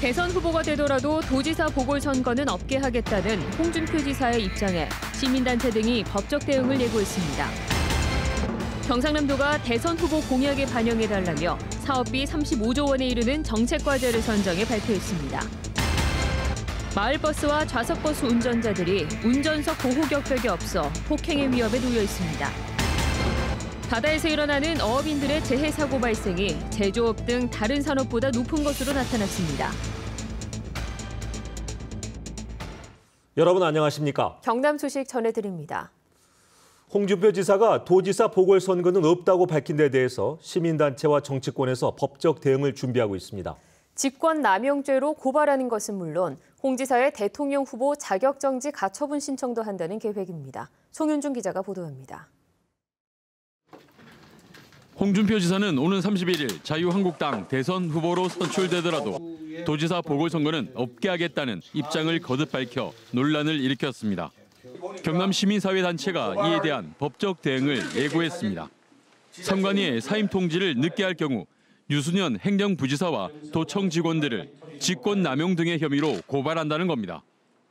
대선 후보가 되더라도 도지사 보궐선거는 없게 하겠다는 홍준표 지사의 입장에 시민단체 등이 법적 대응을 예고했습니다. 경상남도가 대선 후보 공약에 반영해달라며 사업비 35조 원에 이르는 정책과제를 선정해 발표했습니다. 마을버스와 좌석버스 운전자들이 운전석 보호격벽이 없어 폭행의 위험에 놓여 있습니다. 바다에서 일어나는 어업인들의 재해 사고 발생이 제조업 등 다른 산업보다 높은 것으로 나타났습니다. 여러분 안녕하십니까? 경남 소식 전해드립니다. 홍준표 지사가 도지사 보궐선거는 없다고 밝힌 데 대해서 시민단체와 정치권에서 법적 대응을 준비하고 있습니다. 직권 남용죄로 고발하는 것은 물론 홍 지사의 대통령 후보 자격정지 가처분 신청도 한다는 계획입니다. 송윤중 기자가 보도합니다. 홍준표 지사는 오는 31일 자유한국당 대선 후보로 선출되더라도 도지사 보궐선거는 없게 하겠다는 입장을 거듭 밝혀 논란을 일으켰습니다. 경남 시민사회 단체가 이에 대한 법적 대응을 예고했습니다. 선관위의 사임 통지를 늦게 할 경우 유수년 행정부지사와 도청 직원들을 직권 남용 등의 혐의로 고발한다는 겁니다.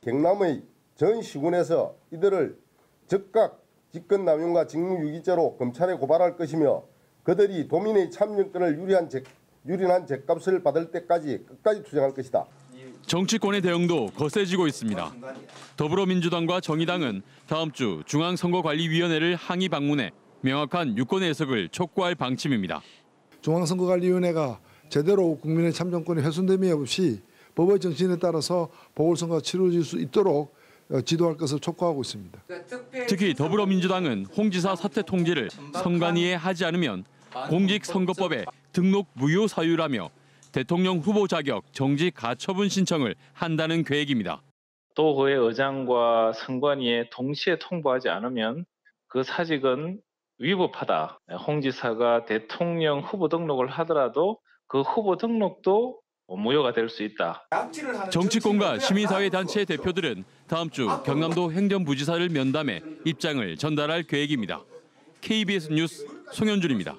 경남의 전 시군에서 이들을 즉각 직권 남용과 직무유기죄로 검찰에 고발할 것이며 그들이 도민의 참여권을 유리한 제, 유린한 죄값을 받을 때까지 끝까지 투쟁할 것이다. 정치권의 대응도 거세지고 있습니다. 더불어민주당과 정의당은 다음 주 중앙선거관리위원회를 항의 방문해 명확한 유권 해석을 촉구할 방침입니다. 중앙선거관리위원회가 제대로 국민의 참정권이 훼손됨이 없이 법의 정신에 따라서 보궐선거가 치러질 수 있도록 어, 지도할 것을 촉구하고 있습니다. 특히 더불어민주당은 홍 지사 사퇴 통지를 선관위에 하지 않으면 공직선거법에 등록 무효 사유라며 대통령 후보 자격 정지 가처분 신청을 한다는 계획입니다. 도의회 의장과 선관위에 동시에 통보하지 않으면 그 사직은 위법하다. 홍 지사가 대통령 후보 등록을 하더라도 그 후보 등록도 무효가 될 수 있다. 정치권과 시민사회 단체 대표들은 다음 주 경남도 행정부지사를 면담해 입장을 전달할 계획입니다. KBS 뉴스 송현준입니다.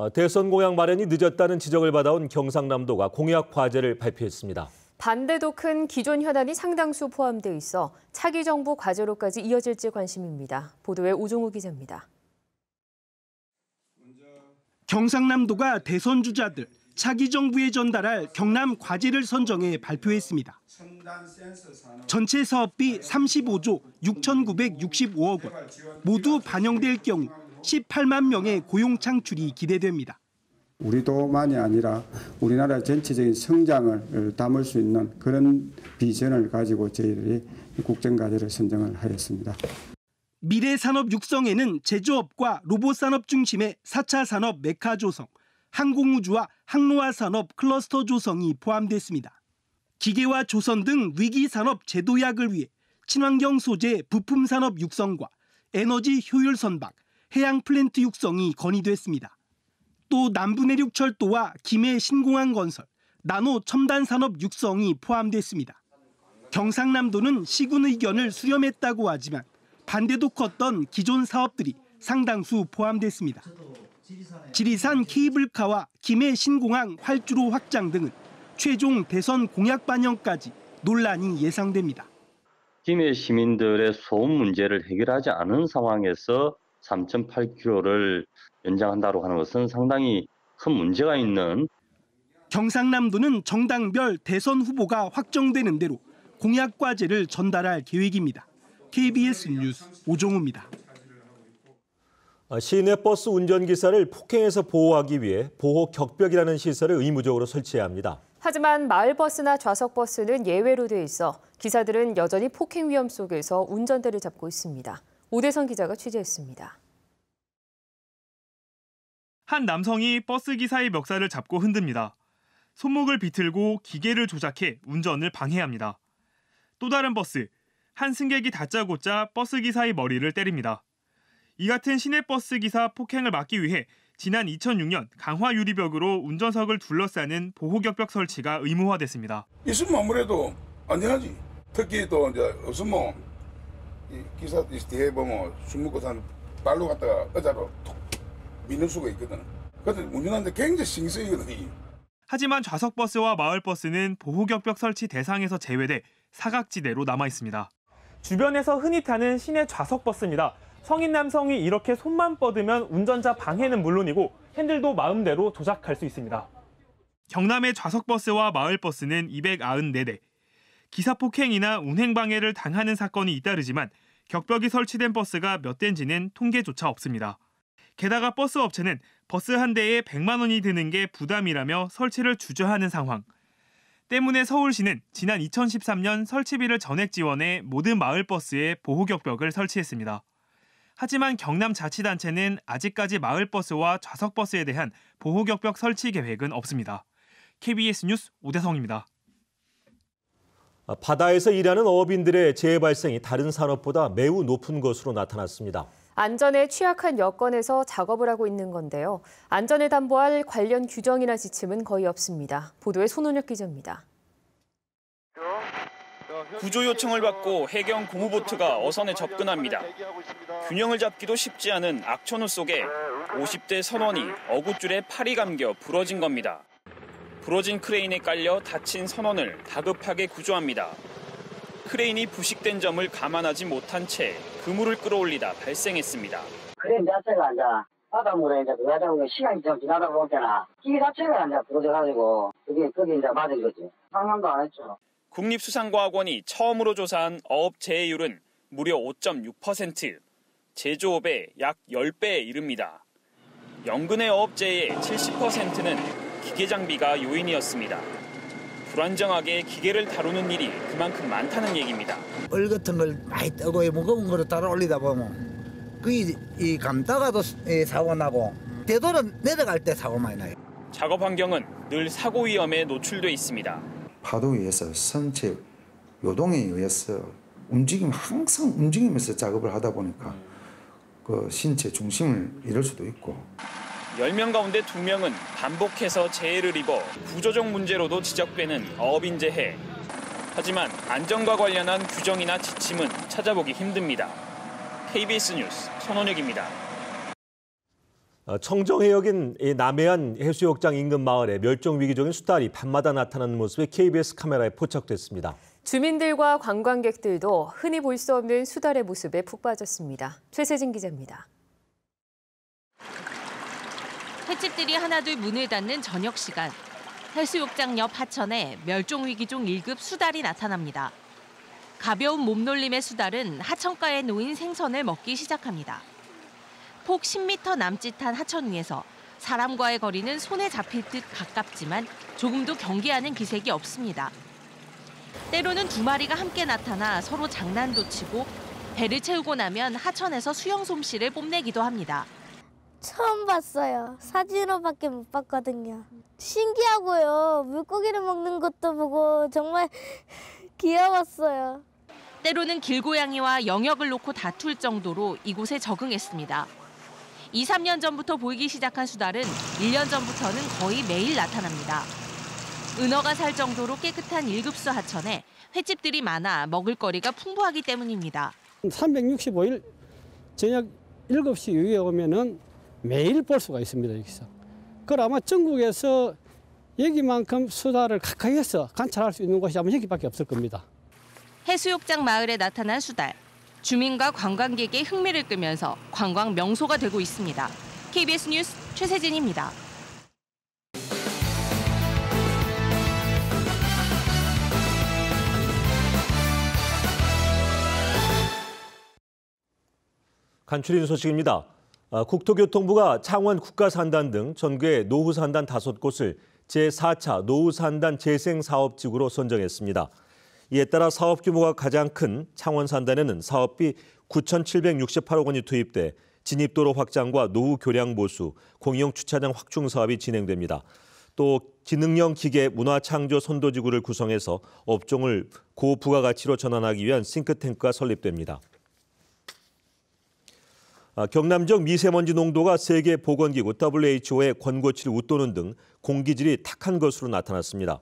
어, 대선 공약 마련이 늦었다는 지적을 받아온 경상남도가 공약 과제를 발표했습니다. 반대도 큰 기존 현안이 상당수 포함돼 있어 차기 정부 과제로까지 이어질지 관심입니다. 보도에 오종우 기자입니다. 경상남도가 대선 주자들 차기 정부에 전달할 경남 과제를 선정해 발표했습니다. 전체 사업비 35조 6,965억 원 모두 반영될 경우 18만 명의 고용 창출이 기대됩니다. 우리도만이 아니라 우리나라 전체적인 성장을 담을 수 있는 그런 비전을 가지고 저희들이 국정과제를 선정을 하였습니다. 미래 산업 육성에는 제조업과 로봇 산업 중심의 4차 산업 메카 조성, 항공우주와 항로화 산업 클러스터 조성이 포함됐습니다. 기계와 조선 등 위기 산업 제도약을 위해 친환경 소재 부품 산업 육성과 에너지 효율 선박, 해양 플랜트 육성이 건의됐습니다. 또 남부 내륙 철도와 김해 신공항 건설, 나노 첨단 산업 육성이 포함됐습니다. 경상남도는 시군 의견을 수렴했다고 하지만 반대도 컸던 기존 사업들이 상당수 포함됐습니다. 지리산 케이블카와 김해 신공항 활주로 확장 등은 최종 대선 공약 반영까지 논란이 예상됩니다. 김해 시민들의 소음 문제를 해결하지 않은 상황에서 3.8km를 연장한다고 하는 것은 상당히 큰 문제가 있는 경상남도는 정당별 대선 후보가 확정되는 대로 공약 과제를 전달할 계획입니다. KBS 뉴스 오종우입니다. 어, 시내 버스 운전기사를 폭행에서 보호하기 위해 보호 격벽이라는 시설을 의무적으로 설치해야 합니다. 하지만 마을버스나 좌석버스는 예외로 돼 있어 기사들은 여전히 폭행 위험 속에서 운전대를 잡고 있습니다. 오대선 기자가 취재했습니다. 한 남성이 버스 기사의 멱살을 잡고 흔듭니다. 손목을 비틀고 기계를 조작해 운전을 방해합니다. 또 다른 버스, 한 승객이 다짜고짜 버스 기사의 머리를 때립니다. 이 같은 시내버스 기사 폭행을 막기 위해 지난 2006년 강화 유리벽으로 운전석을 둘러싸는 보호격벽 설치가 의무화됐습니다. 있으면 아무래도 안전하지. 특히 또 이제 없으면 이 기사 뒤에 보면 술 먹고 산 발로 갖다가 의자로 톡 미는 수가 있거든. 근데 운전하는데 굉장히 신경 쓰이거든. 하지만 좌석버스와 마을버스는 보호격벽 설치 대상에서 제외돼 사각지대로 남아 있습니다. 주변에서 흔히 타는 시내 좌석버스입니다. 성인 남성이 이렇게 손만 뻗으면 운전자 방해는 물론이고 핸들도 마음대로 조작할 수 있습니다. 경남의 좌석버스와 마을버스는 294대. 기사 폭행이나 운행 방해를 당하는 사건이 잇따르지만 격벽이 설치된 버스가 몇 대인지는 통계조차 없습니다. 게다가 버스 업체는 버스 한 대에 100만 원이 드는 게 부담이라며 설치를 주저하는 상황. 때문에 서울시는 지난 2013년 설치비를 전액 지원해 모든 마을 버스에 보호 격벽을 설치했습니다. 하지만 경남 자치단체는 아직까지 마을 버스와 좌석 버스에 대한 보호 격벽 설치 계획은 없습니다. KBS 뉴스 오대성입니다. 아, 바다에서 일하는 어업인들의 재해 발생이 다른 산업보다 매우 높은 것으로 나타났습니다. 안전에 취약한 여건에서 작업을 하고 있는 건데요. 안전을 담보할 관련 규정이나 지침은 거의 없습니다. 보도에 손원혁 기자입니다. 구조 요청을 받고 해경 고무보트가 어선에 접근합니다. 균형을 잡기도 쉽지 않은 악천후 속에 50대 선원이 어굿줄에 팔이 감겨 부러진 겁니다. 부러진 크레인에 깔려 다친 선원을 다급하게 구조합니다. 크레인이 부식된 점을 감안하지 못한 채 그물을 끌어올리다 발생했습니다. 크레인 자체가 이제 바닷물에 이제 들어가다 보면 시간이 좀 지나다 보니까 기 자체가 이제 부러져가지고 그게 그게 이제 맞은 거지. 상상도 안 했죠. 국립수산과학원이 처음으로 조사한 어업 재해율은 무려 5.6%, 제조업의 약 10배에 이릅니다. 연근의 어업 재해의 70%는 기계 장비가 요인이었습니다. 불안정하게 기계를 다루는 일이 그만큼 많다는 얘기입니다. 얼 같은 걸 많이 뜨고 무거운 거를 따라 올리다 보면 그이 감다가도 사고 나고 되돌아 내려갈 때 사고 많이 나요. 작업 환경은 늘 사고 위험에 노출돼 있습니다. 파도에 의해서 선체 요동에 의해서 움직임 항상 움직이면서 작업을 하다 보니까 그 신체 중심을 잃을 수도 있고 10명 가운데 2명은 반복해서 재해를 입어 구조적 문제로도 지적되는 어업인 재해. 하지만 안전과 관련한 규정이나 지침은 찾아보기 힘듭니다. KBS 뉴스 손원혁입니다. 어, 청정해역인 남해안 해수욕장 인근 마을에 멸종 위기종인 수달이 밤마다 나타나는 모습이 KBS 카메라에 포착됐습니다. 주민들과 관광객들도 흔히 볼 수 없는 수달의 모습에 푹 빠졌습니다. 최세진 기자입니다. 횟집들이 하나둘 문을 닫는 저녁 시간. 해수욕장 옆 하천에 멸종위기종 1급 수달이 나타납니다. 가벼운 몸놀림의 수달은 하천가에 놓인 생선을 먹기 시작합니다. 폭 10m 남짓한 하천 위에서 사람과의 거리는 손에 잡힐 듯 가깝지만 조금도 경계하는 기색이 없습니다. 때로는 두 마리가 함께 나타나 서로 장난도 치고 배를 채우고 나면 하천에서 수영 솜씨를 뽐내기도 합니다. 처음 봤어요. 사진으로밖에 못 봤거든요. 신기하고요. 물고기를 먹는 것도 보고 정말 귀여웠어요. 때로는 길고양이와 영역을 놓고 다툴 정도로 이곳에 적응했습니다. 2, 3년 전부터 보이기 시작한 수달은 1년 전부터는 거의 매일 나타납니다. 은어가 살 정도로 깨끗한 1급수 하천에 횟집들이 많아 먹을거리가 풍부하기 때문입니다. 365일 저녁 7시 이후에 오면은 매일 볼 수가 있습니다, 여기서. 그럼 아마 전국에서 여기만큼 수다를 가까이에서 관찰할 수 있는 곳이 아마 여기밖에 없을 겁니다. 해수욕장 마을에 나타난 수달. 주민과 관광객의 흥미를 끄면서 관광 명소가 되고 있습니다. KBS 뉴스 최세진입니다. 간추린 소식입니다. 아, 국토교통부가 창원 국가산단 등 전국의 노후산단 다섯 곳을 제4차 노후산단 재생사업지구로 선정했습니다. 이에 따라 사업 규모가 가장 큰 창원산단에는 사업비 9,768억 원이 투입돼 진입도로 확장과 노후 교량 보수, 공용 주차장 확충 사업이 진행됩니다. 또 기능형 기계 문화창조 선도지구를 구성해서 업종을 고부가가치로 전환하기 위한 싱크탱크가 설립됩니다. 아, 경남 지 미세먼지 농도가 세계 보건기구 WHO의 권고치를 웃도는 등 공기질이 탁한 것으로 나타났습니다.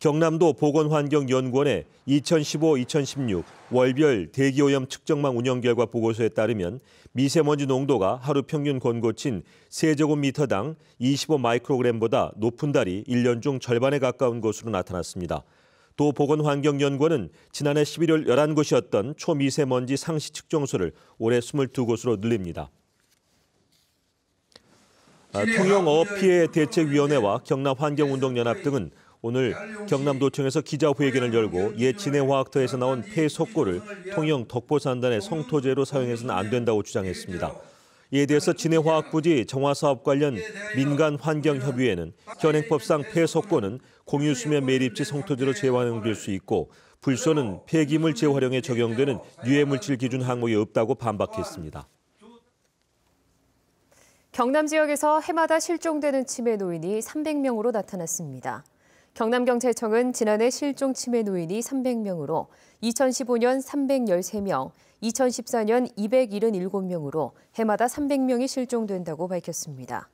경남도 보건환경연구원의 2015-2016 월별 대기오염 측정망 운영 결과 보고서에 따르면 미세먼지 농도가 하루 평균 권고치인 세제곱미터당 25 마이크로그램보다 높은 달이 1년 중 절반에 가까운 것으로 나타났습니다. 또 보건환경연구원은 지난해 11월 11곳이었던 초미세먼지 상시 측정소를 올해 22곳으로 늘립니다. 아, 통영어업 피해 대책위원회와 경남환경운동연합 등은 오늘 경남도청에서 기자회견을 열고 옛 진해화학터에서 나온 폐 석고를 통영 덕보산단의 성토제로 사용해서는 안 된다고 주장했습니다. 이에 대해서 진해화학부지 정화사업 관련 민간환경협의회는 현행법상 폐석고는 공유수면 매립지 성토제로 재활용될 수 있고 불소는 폐기물 재활용에 적용되는 유해물질 기준 항목이 없다고 반박했습니다. 경남 지역에서 해마다 실종되는 치매 노인이 300명으로 나타났습니다. 경남경찰청은 지난해 실종 치매 노인이 300명으로 2015년 313명, 2014년 277명으로 해마다 300명이 실종된다고 밝혔습니다.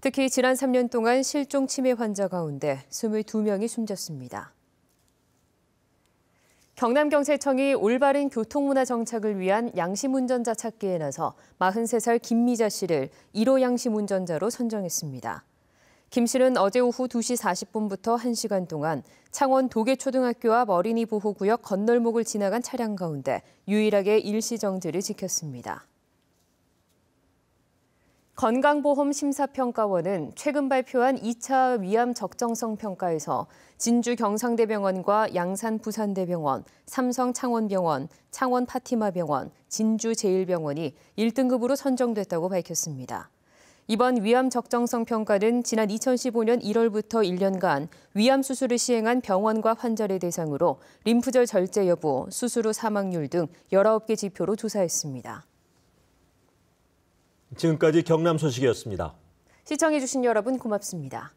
특히 지난 3년 동안 실종 치매 환자 가운데 22명이 숨졌습니다. 경남경찰청이 올바른 교통문화 정착을 위한 양심운전자 찾기에 나서 43살 김미자 씨를 1호 양심운전자로 선정했습니다. 김 씨는 어제 오후 2시 40분부터 1시간 동안 창원 도계초등학교 앞 어린이 보호구역 건널목을 지나간 차량 가운데 유일하게 일시정지를 지켰습니다. 건강보험 심사평가원은 최근 발표한 2차 위암 적정성 평가에서 진주 경상대병원과 양산 부산대병원, 삼성 창원병원, 창원 파티마병원, 진주 제일병원이 1등급으로 선정됐다고 밝혔습니다. 이번 위암 적정성 평가는 지난 2015년 1월부터 1년간 위암 수술을 시행한 병원과 환자를 대상으로 림프절 절제 여부, 수술 후 사망률 등 19개 지표로 조사했습니다. 지금까지 경남 소식이었습니다. 시청해주신 여러분 고맙습니다.